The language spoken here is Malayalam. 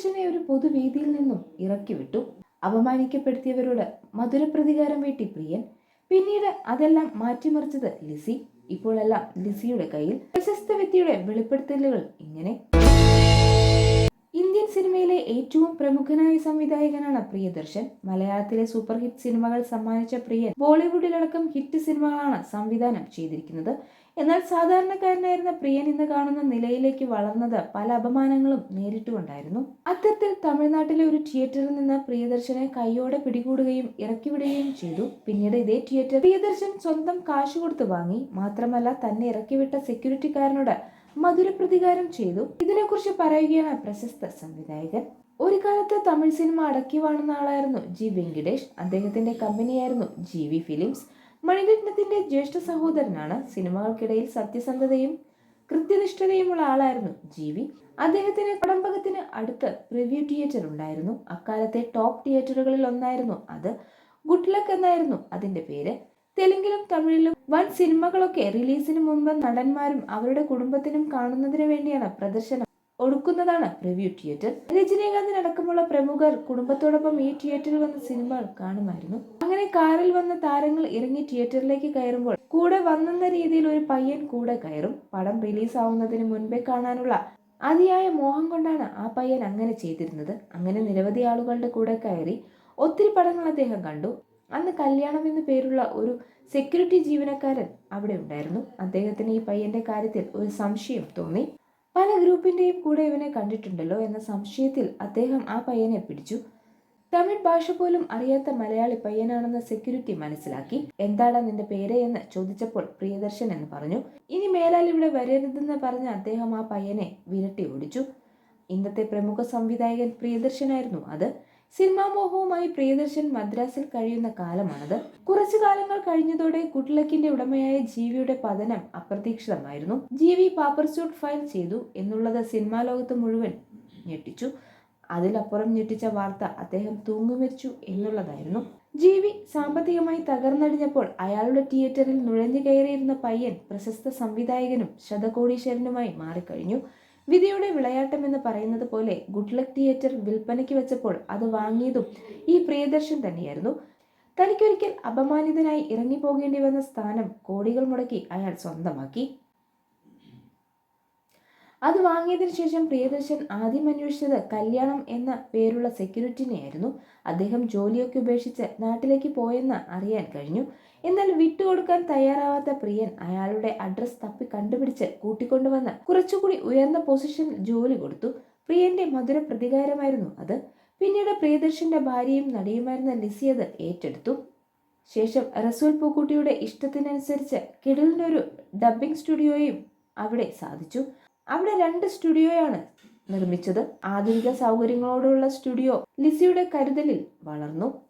പ്രിയദർശനെ ഒരു പൊതുവേദിയിൽ നിന്നും ഇറക്കി വിട്ടു അപമാനിക്കപ്പെടുത്തിയവരോട് മധുര പ്രതികാരം വീട്ടി പ്രിയൻ. പിന്നീട് അതെല്ലാം മാറ്റിമറിച്ചത് ലിസി. ഇപ്പോഴെല്ലാം ലിസിയുടെ കയ്യിൽ പ്രശസ്ത വ്യക്തിയുടെ വെളിപ്പെടുത്തലുകൾ ഇങ്ങനെ. ഇന്ത്യൻ സിനിമയിലെ ഏറ്റവും പ്രമുഖനായ സംവിധായകനാണ് പ്രിയദർശൻ. മലയാളത്തിലെ സൂപ്പർ ഹിറ്റ് സിനിമകൾ സമ്മാനിച്ച പ്രിയൻ ബോളിവുഡിലടക്കം ഹിറ്റ് സിനിമകളാണ് സംവിധാനം ചെയ്തിരിക്കുന്നത്. എന്നാൽ സാധാരണക്കാരനായിരുന്ന പ്രിയൻ ഇന്ന് കാണുന്ന നിലയിലേക്ക് വളർന്നത് പല അപമാനങ്ങളും നേരിട്ടുകൊണ്ടായിരുന്നു അത്തരത്തിൽ തമിഴ്നാട്ടിലെ ഒരു തിയേറ്ററിൽ നിന്ന് പ്രിയദർശനെ കൈയോടെ പിടികൂടുകയും ഇറക്കിവിടുകയും ചെയ്തു. പിന്നീട് ഇതേ തിയേറ്റർ പ്രിയദർശൻ സ്വന്തം കാശ് കൊടുത്ത് വാങ്ങി. മാത്രമല്ല തന്നെ ഇറക്കിവിട്ട സെക്യൂരിറ്റിക്കാരനോട് മധുര പ്രതികാരം ചെയ്തു. ഇതിനെക്കുറിച്ച് പറയുകയാണ് പ്രശസ്ത സംവിധായകൻ. ഒരു കാലത്ത് തമിഴ് സിനിമ അടക്കി വാണുന്ന ആളായിരുന്നു ജി വെങ്കിടേഷ്. അദ്ദേഹത്തിന്റെ കമ്പനിയായിരുന്നു ജി വി ഫിലിംസ്. മണിരത്നത്തിന്റെ ജ്യേഷ്ഠ സഹോദരനാണ് സിനിമകൾക്കിടയിൽ സത്യസന്ധതയും കൃത്യനിഷ്ഠതയുമുള്ള ആളായിരുന്നു ജി വി അദ്ദേഹത്തിന് കടമ്പകത്തിന് അടുത്ത് റിവ്യൂ തിയേറ്റർ ഉണ്ടായിരുന്നു. അക്കാലത്തെ ടോപ്പ് തിയേറ്ററുകളിൽ ഒന്നായിരുന്നു അത്. ഗുഡ് ലക്ക് എന്നായിരുന്നു അതിന്റെ പേര്. തെലുങ്കിലും തമിഴിലും വൻ സിനിമകളൊക്കെ റിലീസിന് മുമ്പ് നടന്മാരും അവരുടെ കുടുംബത്തിനും കാണുന്നതിന് വേണ്ടിയാണ് പ്രദർശനം ഒടുക്കുന്നതാണ് റിവ്യൂ തിയേറ്റർ. രജനീകാന്തിനടക്കമുള്ള പ്രമുഖർ കുടുംബത്തോടൊപ്പം ഈ തിയേറ്ററിൽ വന്ന സിനിമകൾ കാണുമായിരുന്നു. അങ്ങനെ കാറിൽ വന്ന താരങ്ങൾ ഇറങ്ങി തിയേറ്ററിലേക്ക് കയറുമ്പോൾ കൂടെ വന്നെന്ന രീതിയിൽ ഒരു പയ്യൻ കൂടെ കയറും. പടം റിലീസാവുന്നതിന് മുൻപേ കാണാനുള്ള അതിയായ മോഹം കൊണ്ടാണ് ആ പയ്യൻ അങ്ങനെ ചെയ്തിരുന്നത്. അങ്ങനെ നിരവധി ആളുകളുടെ കൂടെ കയറി ഒത്തിരി പടങ്ങൾ അദ്ദേഹം കണ്ടു. അന്ന് കല്യാണം എന്നു പേരുള്ള ഒരു സെക്യൂരിറ്റി ജീവനക്കാരൻ അവിടെ ഉണ്ടായിരുന്നു. അദ്ദേഹത്തിന് ഈ പയ്യന്റെ കാര്യത്തിൽ ഒരു സംശയം തോന്നി. പല ഗ്രൂപ്പിന്റെയും കൂടെ ഇവനെ കണ്ടിട്ടുണ്ടല്ലോ എന്ന സംശയത്തിൽ അദ്ദേഹം ആ പയ്യനെ പിടിച്ചു. തമിഴ് ഭാഷ പോലും അറിയാത്ത മലയാളി പയ്യനാണെന്ന് സെക്യൂരിറ്റി മനസ്സിലാക്കി എന്താണ് നിന്റെ പേര് എന്ന് ചോദിച്ചപ്പോൾ പ്രിയദർശൻ എന്ന് പറഞ്ഞു. ഇനി മേലാൽ ഇവിടെ വരരുതെന്ന് പറഞ്ഞ് അദ്ദേഹം ആ പയ്യനെ വിരട്ടി ഓടിച്ചു. ഇന്നത്തെ പ്രമുഖ സംവിധായകൻ പ്രിയദർശനായിരുന്നു അത്. സിനിമാ മോഹവുമായി പ്രിയദർശൻ മദ്രാസിൽ കഴിയുന്ന കാലമാണത്. കുറച്ചു കാലങ്ങൾ കഴിഞ്ഞതോടെ കുട്ടിലക്കിന്റെ ഉടമയായ ജീവിയുടെ പതനം അപ്രതീക്ഷിതമായിരുന്നു. ജീവി പാപ്പർ സ്യൂട്ട് ഫയൽ ചെയ്തു എന്നുള്ളത് സിനിമാ ലോകത്ത് മുഴുവൻ ഞെട്ടിച്ചു. അതിലപ്പുറം ഞെട്ടിച്ച വാർത്ത അദ്ദേഹം തൂങ്ങുമരിച്ചു എന്നുള്ളതായിരുന്നു. ജീവി സാമ്പത്തികമായി തകർന്നടിഞ്ഞപ്പോൾ അയാളുടെ തിയേറ്ററിൽ നുഴഞ്ഞു കയറിയിരുന്ന പയ്യൻ പ്രശസ്ത സംവിധായകനും ശതകോടീശ്വരനുമായി മാറിക്കഴിഞ്ഞു. വിധിയുടെ വിളയാട്ടം എന്ന് പറയുന്നത് പോലെ ഗുഡ് ലക്ക് തിയേറ്റർ വിൽപ്പനയ്ക്ക് വെച്ചപ്പോൾ അത് വാങ്ങിയതും ഈ പ്രിയദർശൻ തന്നെയായിരുന്നു. തനിക്കൊരിക്കൽ അപമാനിതനായി ഇറങ്ങിപ്പോകേണ്ടി വന്ന സ്ഥാനം കോടികൾ മുടക്കി അയാൾ സ്വന്തമാക്കി. അത് വാങ്ങിയതിനു ശേഷം പ്രിയദർശൻ ആദ്യം അന്വേഷിച്ചത് കല്യാണം എന്ന പേരുള്ള സെക്യൂരിറ്റിനെയായിരുന്നു. അദ്ദേഹം ജോലിയൊക്കെ ഉപേക്ഷിച്ച് നാട്ടിലേക്ക് പോയെന്ന് അറിയാൻ കഴിഞ്ഞു. എന്നാൽ വിട്ടുകൊടുക്കാൻ തയ്യാറാവാത്ത പ്രിയൻ അയാളുടെ അഡ്രസ് തപ്പി കണ്ടുപിടിച്ച് കൂട്ടിക്കൊണ്ടുവന്ന് കുറച്ചുകൂടി ഉയർന്ന പൊസിഷനിൽ ജോലി കൊടുത്തു. പ്രിയന്റെ മധുര പ്രതികാരമായിരുന്നു അത്. പിന്നീട് പ്രിയദർശന്റെ ഭാര്യയും നടിയുമായിരുന്ന ലിസി അത് ഏറ്റെടുത്തു. ശേഷം റസൂൽ പൂക്കുട്ടിയുടെ ഇഷ്ടത്തിനനുസരിച്ച് കിടലിനൊരു ഡബ്ബിംഗ് സ്റ്റുഡിയോയും അവിടെ സാധിച്ചു. അവിടെ രണ്ട് സ്റ്റുഡിയോയാണ് നിർമ്മിച്ചത്. ആധുനിക സൗകര്യങ്ങളോടുള്ള സ്റ്റുഡിയോ ലിസിയുടെ കരുതലിൽ വളർന്നു.